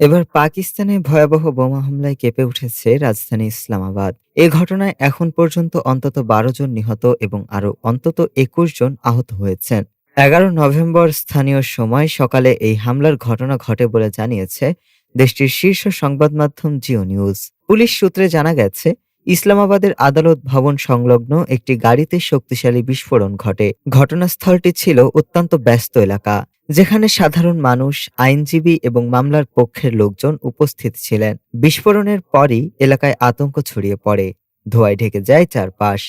এবার পাকিস্তানে ভয়াবহ বোমা হামলায় কেঁপে উঠেছে রাজধানী ইসলামাবাদ। এ ঘটনায় এখন পর্যন্ত অন্তত বারো জন নিহত এবং আরও অন্তত একুশ জন আহত হয়েছেন। এগারো নভেম্বর স্থানীয় সময় সকালে এই হামলার ঘটনা ঘটে বলে জানিয়েছে দেশটির শীর্ষ সংবাদ মাধ্যম জিও নিউজ। পুলিশ সূত্রে জানা গেছে, ইসলামাবাদের আদালত ভবন সংলগ্ন একটি গাড়িতে শক্তিশালী বিস্ফোরণ ঘটে। ঘটনাস্থলটি ছিল অত্যন্ত ব্যস্ত এলাকা। যেখানে সাধারণ মানুষ, আইনজীবী এবং মামলার পক্ষের লোকজন উপস্থিত ছিলেন। বিস্ফোরণের পরই এলাকায় আতঙ্ক ছড়িয়ে পড়ে। ধোঁয়ায় ঢেকে যায় চারপাশ।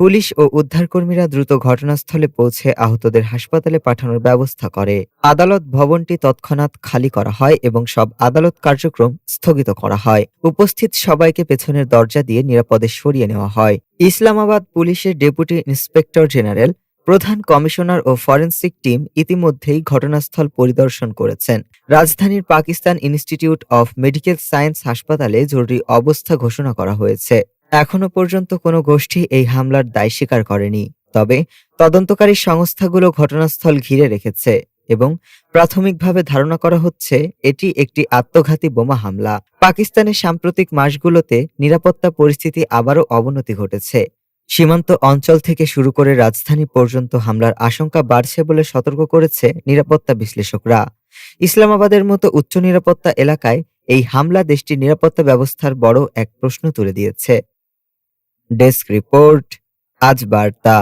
পুলিশ ও উদ্ধারকর্মীরা দ্রুত ঘটনাস্থলে পৌঁছে আহতদের হাসপাতালে পাঠানোর ব্যবস্থা করে। আদালত ভবনটি তৎক্ষণাৎ খালি করা হয় এবং সব আদালত কার্যক্রম স্থগিত করা হয়। উপস্থিত সবাইকে পেছনের দরজা দিয়ে নিরাপদে সরিয়ে নেওয়া হয়। ইসলামাবাদ পুলিশের ডেপুটি ইন্সপেক্টর জেনারেল প্রধান কমিশনার ও ফরেন্সিক টিম ইতিমধ্যেই ঘটনাস্থল পরিদর্শন করেছেন। রাজধানীর Pakistan institute of medical science হাসপাতালে জরুরি অবস্থা ঘোষণা করা হয়েছে। এখনও পর্যন্ত কোনো গোষ্ঠী এই হামলার দায় স্বীকার করেনি। তবে তদন্তকারী সংস্থাগুলো ঘটনাস্থল ঘিরে রেখেছে এবং প্রাথমিকভাবে ধারণা করা হচ্ছে এটি একটি আত্মঘাতী বোমা হামলা। পাকিস্তানের সাম্প্রতিক মাসগুলোতে নিরাপত্তা পরিস্থিতি আবারও অবনতি ঘটেছে। সীমান্ত অঞ্চল থেকে শুরু করে রাজধানী পর্যন্ত হামলার আশঙ্কা বাড়ছে বলে সতর্ক করেছে নিরাপত্তা বিশ্লেষকরা। ইসলামাবাদের মতো উচ্চ নিরাপত্তা এলাকায় এই হামলা দেশটির নিরাপত্তা ব্যবস্থার বড় এক প্রশ্ন তুলে দিয়েছে। ডেস্ক রিপোর্ট, আজ বার্তা।